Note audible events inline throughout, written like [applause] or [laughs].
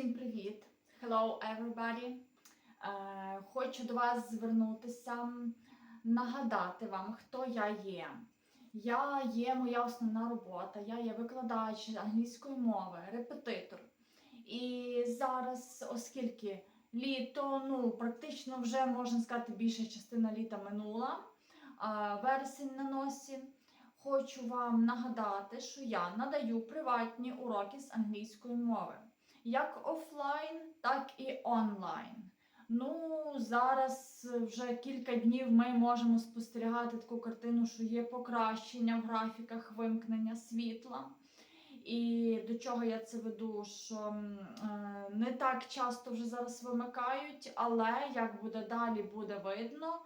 Всім привіт! Hello everybody! Е, хочу до вас звернутися, нагадати вам, хто я є. Я є моя основна робота, я є викладач англійської мови, репетитор. І зараз, оскільки літо, ну практично вже можна сказати, більша частина літа минула, вересень на носі. Хочу вам нагадати, що я надаю приватні уроки з англійської мови як офлайн, так і онлайн. Ну, зараз вже кілька днів ми можемо спостерігати таку картину, що є покращення в графіках вимкнення світла. І до чого я це веду? Що е, не так часто вже зараз вимикають, але як буде далі, буде видно.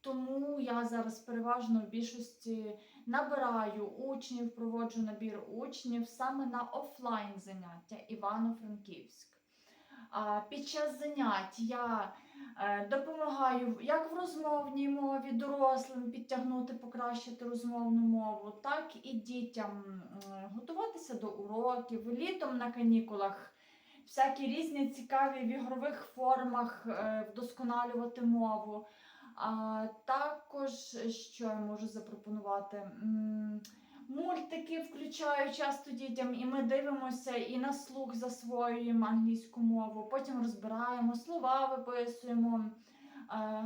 Тому я зараз переважно в більшості набираю учнів, проводжу набір учнів саме на офлайн заняття Івано-Франківськ. Під час занять я е, допомагаю як в розмовній мові дорослим підтягнути, покращити розмовну мову, так і дітям готуватися до уроків, літом на канікулах. Всякі різні цікаві в ігрових формах е, вдосконалювати мову. А також, що я можу запропонувати? Мультики включаю часто дітям, і ми дивимося і на слух засвоюємо англійську мову, потім розбираємо слова, виписуємо, е,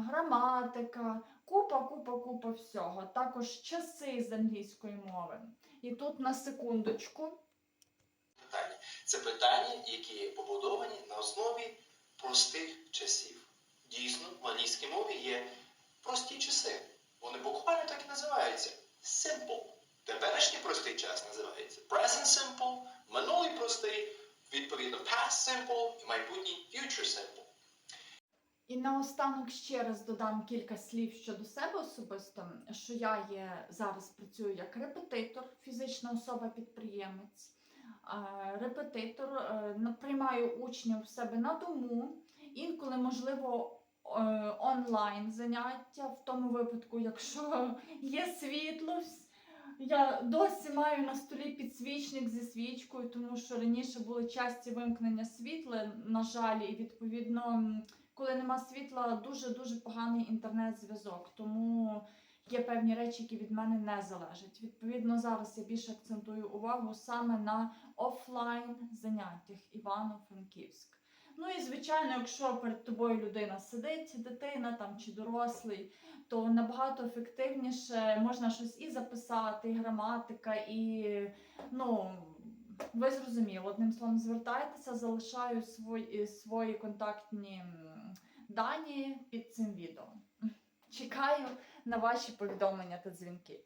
граматика, купа, купа, купа всього. Також часи з англійської мови. І тут на секундочку. Це питання, які побудовані на основі простих часів. Дійсно, в англійській мові є прості часи. Вони буквально так і називаються simple. Теперішній простий час називається present simple, минулий простий, відповідно past simple і майбутній future simple. І наостанок ще раз додам кілька слів щодо себе особисто, що я є зараз працюю як репетитор, фізична особа-підприємець. Репетитор е, приймаю учнів в себе на дому, інколи, можливо, е, онлайн заняття, в тому випадку, якщо [laughs] є світло. Я досі маю на столі підсвічник зі свічкою, тому що раніше були часті вимкнення світла, на жаль, і відповідно коли нема світла, дуже-дуже поганий інтернет-зв'язок. Тому є певні речі, які від мене не залежать. Відповідно, зараз я більше акцентую увагу саме на офлайн заняттях Івано-Франківськ. Ну і звичайно, якщо перед тобою людина сидить, дитина там чи дорослий, то набагато ефективніше можна щось і записати, і граматика, і ну. Ви зрозуміли, одним словом, звертайтеся, залишаю свої, свої контактні дані під цим відео. Чекаю на ваші повідомлення та дзвінки.